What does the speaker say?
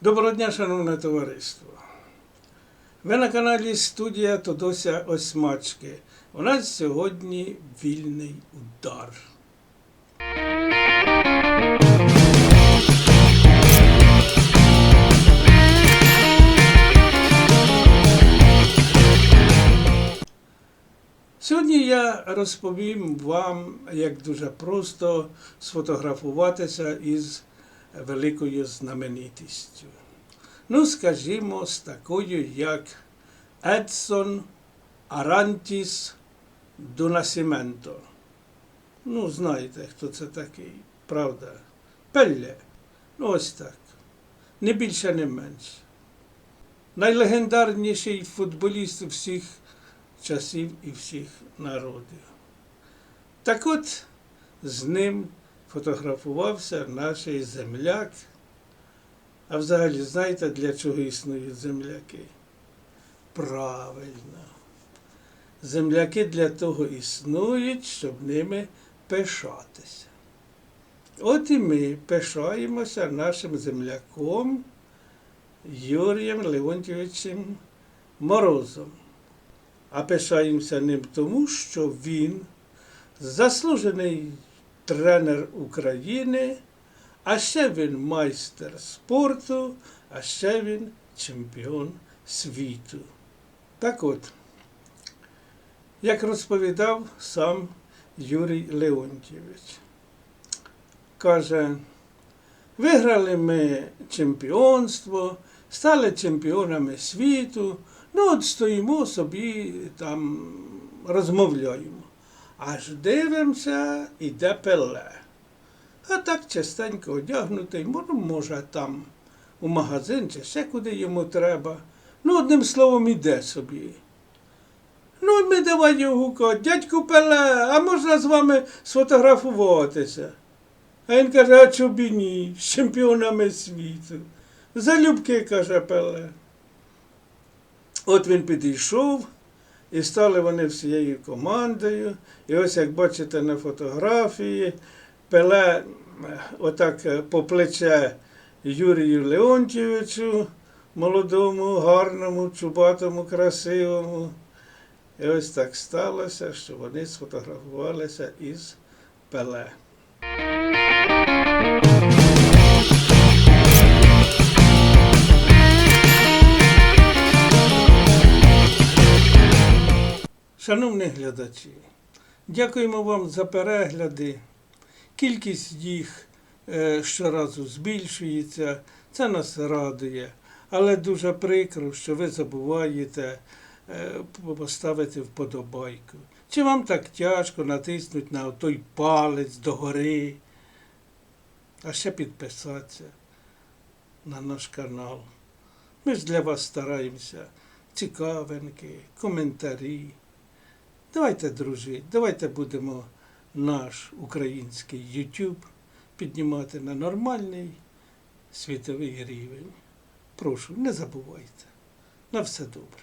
Доброго дня, шановне товариство. Ви на каналі студія Тодося Осьмачки. У нас сьогодні вільний удар. Сьогодні я розповім вам, як дуже просто сфотографуватися із великою знаменитістю. Ну, скажімо, з такою, як Едсон Арантіс до Насіменто. Ну, знаєте, хто це такий, правда? Пелле. Ну, ось так. Не більше, не менше. Найлегендарніший футболіст всіх часів і всіх народів. Так от з ним фотографувався наш земляк. А взагалі, знаєте, для чого існують земляки? Правильно. Земляки для того існують, щоб ними пишатися. От і ми пишаємося нашим земляком Юрієм Леонтьовичем Морозом. А пишаємося ним тому, що він заслужений тренер України, а ще він майстер спорту, а ще він чемпіон світу. Так от, як розповідав сам Юрій Леонтьєвич, каже, виграли ми чемпіонство, стали чемпіонами світу, ну от стоїмо собі там розмовляємо. Аж дивимося, іде пеле. А так частенько одягнутий, може, там у магазин чи ще куди йому треба. Ну, одним словом, іде собі. Ну, ми давай його гукати, дядьку Пеле, а можна з вами сфотографуватися? А він каже, а чобі ні, з чемпіонами світу. Залюбки, каже Пеле. От він підійшов, і стали вони всією командою. І ось, як бачите на фотографії, Пеле е, отак е, по плече Юрію Леонтьєвичу, молодому, гарному, чубатому, красивому. І ось так сталося, що вони сфотографувалися із Пеле. Шановні глядачі, дякуємо вам за перегляди. Кількість їх е, щоразу збільшується, це нас радує, але дуже прикро, що ви забуваєте е, поставити вподобайку. Чи вам так тяжко натиснути на той палець догори, а ще підписатися на наш канал. Ми ж для вас стараємося. Цікавинки, коментарі. Давайте, друзі, давайте будемо наш український YouTube піднімати на нормальний світовий рівень. Прошу, не забувайте. На все добре.